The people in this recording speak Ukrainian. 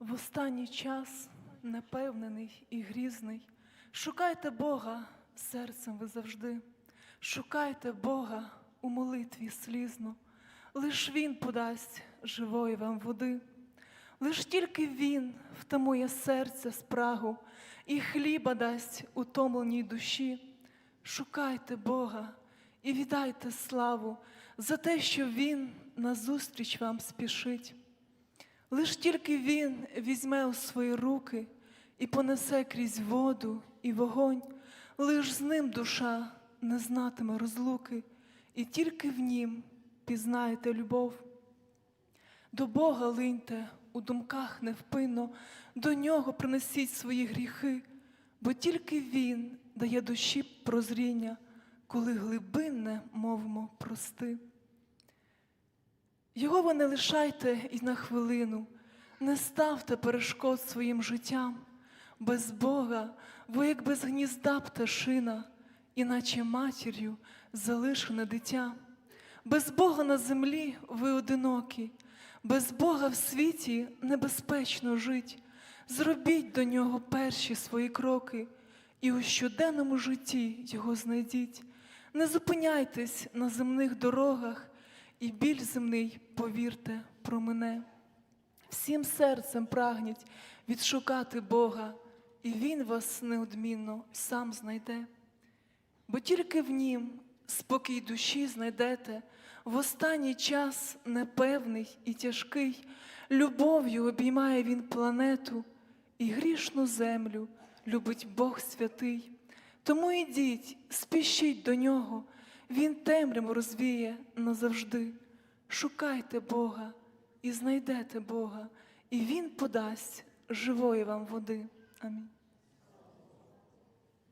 В останній час непевнений і грізний. Шукайте Бога серцем ви завжди. Шукайте Бога у молитві слізно. Лиш Він подасть живої вам води. Лиш тільки Він втамує серця спрагу і хліба дасть утомленій душі. Шукайте Бога і віддайте славу за те, що Він назустріч вам спішить. Лиш тільки Він візьме у свої руки і понесе крізь воду і вогонь, лиш з ним душа не знатиме розлуки, і тільки в нім пізнаєте любов. До Бога линьте у думках невпинно, до нього принесіть свої гріхи, бо тільки Він дає душі прозріння, коли глибинне мовимо прости. Його ви не лишайте і на хвилину, не ставте перешкод своїм життям. Без Бога ви, як без гнізда пташина, іначе матір'ю залишене дитя. Без Бога на землі ви одинокі, без Бога в світі небезпечно жить. Зробіть до нього перші свої кроки, і у щоденному житті його знайдіть. Не зупиняйтесь на земних дорогах, і біль земний, повірте, промине. Всім серцем прагніть відшукати Бога, і Він вас неодмінно сам знайде. Бо тільки в Нім спокій душі знайдете, в останній час непевний і тяжкий, любов'ю обіймає Він планету і грішну землю любить Бог святий. Тому ідіть, спішіть до нього, Він темряву розвіє назавжди. Шукайте Бога і знайдете Бога, і Він подасть живої вам води. Амінь.